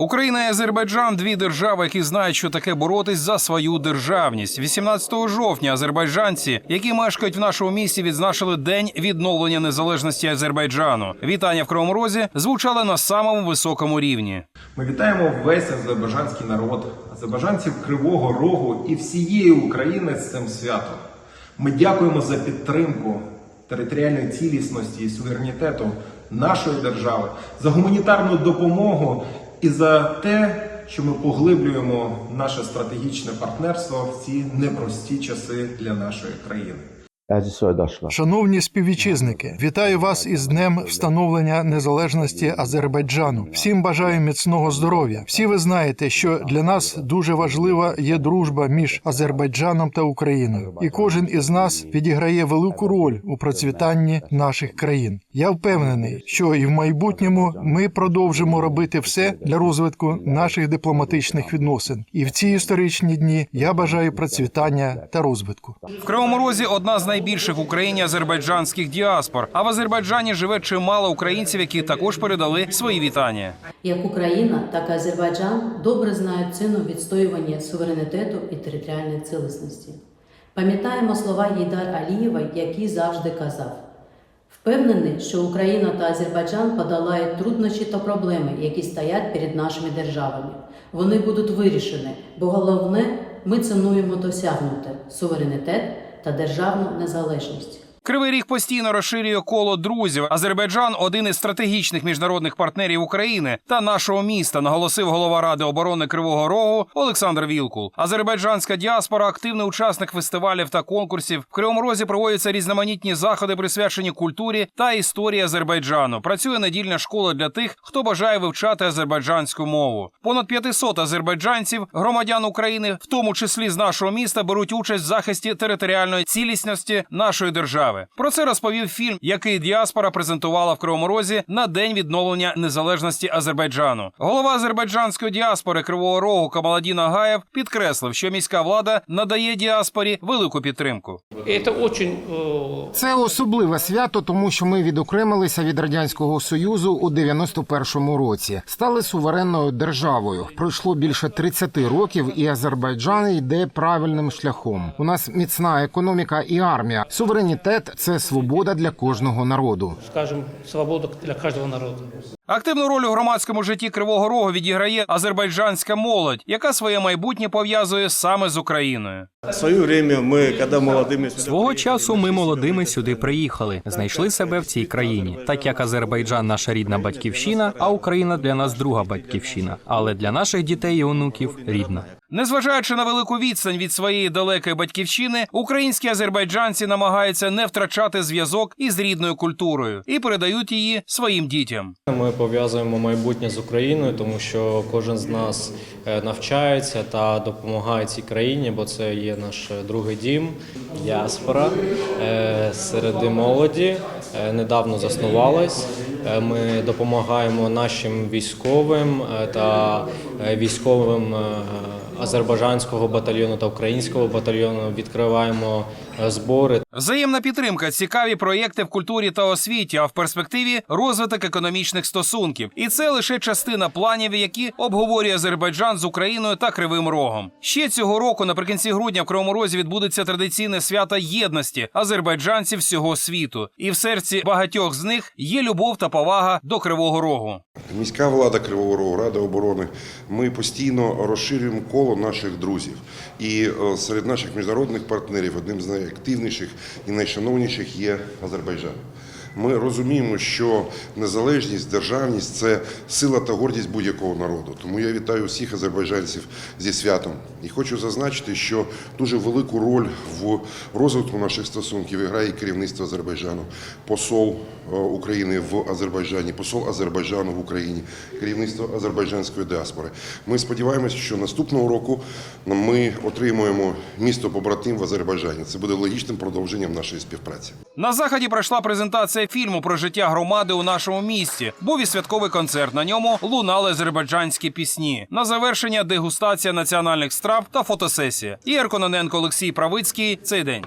Україна і Азербайджан дві держави, які знають, що таке боротись за свою державність. 18 жовтня азербайджанці, які мешкають в нашому місті, відзначили день відновлення незалежності Азербайджану. Вітання в Кривому Розі звучали на самому високому рівні. Ми вітаємо весь азербайджанський народ, азербайджанців Кривого Рогу і всієї України з цим святом. Ми дякуємо за підтримку територіальної цілісності і суверенітету нашої держави, за гуманітарну допомогу і за те, що ми поглиблюємо наше стратегічне партнерство в ці непрості часи для нашої країни. Шановні співвітчизники, вітаю вас із днем встановлення незалежності Азербайджану. Всім бажаю міцного здоров'я. Всі ви знаєте, що для нас дуже важлива є дружба між Азербайджаном та Україною, і кожен із нас відіграє велику роль у процвітанні наших країн. Я впевнений, що і в майбутньому ми продовжимо робити все для розвитку наших дипломатичних відносин. І в ці історичні дні я бажаю процвітання та розвитку. В Кривому Розі одна з найбільших в Україні азербайджанських діаспор. А в Азербайджані живе чимало українців, які також передали свої вітання. Як Україна, так і Азербайджан добре знають ціну відстоювання суверенітету і територіальної цілісності. Пам'ятаємо слова Єйдар Алієва, який завжди казав: впевнений, що Україна та Азербайджан подолають труднощі та проблеми, які стоять перед нашими державами. Вони будуть вирішені, бо головне ми цінуємо досягнуте суверенітет та державну незалежність. Кривий ріг постійно розширює коло друзів. Азербайджан один із стратегічних міжнародних партнерів України та нашого міста, наголосив голова ради оборони Кривого Рогу Олександр Вілкул. Азербайджанська діаспора активний учасник фестивалів та конкурсів. В Кривому Розі проводяться різноманітні заходи, присвячені культурі та історії Азербайджану. Працює недільна школа для тих, хто бажає вивчати азербайджанську мову. Понад 500 азербайджанців, громадян України, в тому числі з нашого міста, беруть участь в захисті територіальної цілісності нашої держави. Про це розповів фільм, який діаспора презентувала в Кривому Розі на день відновлення незалежності Азербайджану. Голова азербайджанської діаспори Кривого Рогу Камаладін Агаєв підкреслив, що міська влада надає діаспорі велику підтримку. Очень э, Це особливе свято, тому що ми відокремилися від радянського союзу у 91-му році, стали суверенною державою. Пройшло більше 30 років, і Азербайджан йде правильним шляхом. У нас міцна економіка і армія. Суверенітет це свобода для кожного народу. скажем, свобода для кожного народа. Активну роль у громадському житті Кривого Рогу відіграє азербайджанська молодь, яка своє майбутнє пов'язує саме з Україною. Свого часу ми молодими сюди приїхали, знайшли себе в цій країні, так як Азербайджан наша рідна батьківщина, а Україна для нас друга батьківщина, але для наших дітей і онуків рідна. Незважаючи на велику відстань від своєї далекої батьківщини, українські азербайджанці намагаються не втрачати зв'язок із рідною культурою і передають її своїм дітям. Ми пов'язуємо майбутнє з Україною, тому що кожен з нас е, навчається та допомагає цій країні, бо це є наш е, другий дім, діаспора е, серед молоді. Недавно заснувалась. Ми допомагаємо нашим військовим та військовим азербайджанського батальйону та українського батальйону. Відкриваємо е, збори Взаємна підтримка, цікаві проєкти в культурі та освіті, а в перспективі розвиток економічних стосунків. І це лише частина планів, які обговорює Азербайджан з Україною та Кривим Рогом. Ще цього року, наприкінці грудня, в Кривому Розі відбудеться традиційне свято єдності азербайджанців всього світу. І в серці багатьох з них є любов та повага до Кривого Рогу. Міська влада Кривого Рогу, Рада оборони. Ми постійно розширюємо коло наших друзів. І е, серед наших міжнародних партнерів одним з найактивніших і найшановніших є Азербайджан. Ми розуміємо, що незалежність, державність це сила та гордість будь-якого народу. Тому я вітаю всіх азербайджанців зі святом. І хочу зазначити, що дуже велику роль в розвитку наших стосунків грає керівництво Азербайджану, посол е, України в Азербайджані, посол Азербайджану в Україні, керівництво азербайджанської діаспори. Ми сподіваємося, що наступного року ми отримуємо місто побратим в Азербайджані. Це буде логічним продовженням нашої співпраці. На заході пройшла презентація фільму про життя громади у нашому місті. Був і святковий концерт. На ньому лунали азербайджанські пісні. На завершення дегустація національних страв та фотосесія. Ігор Кононенко, Олексій Правицький. Цей день.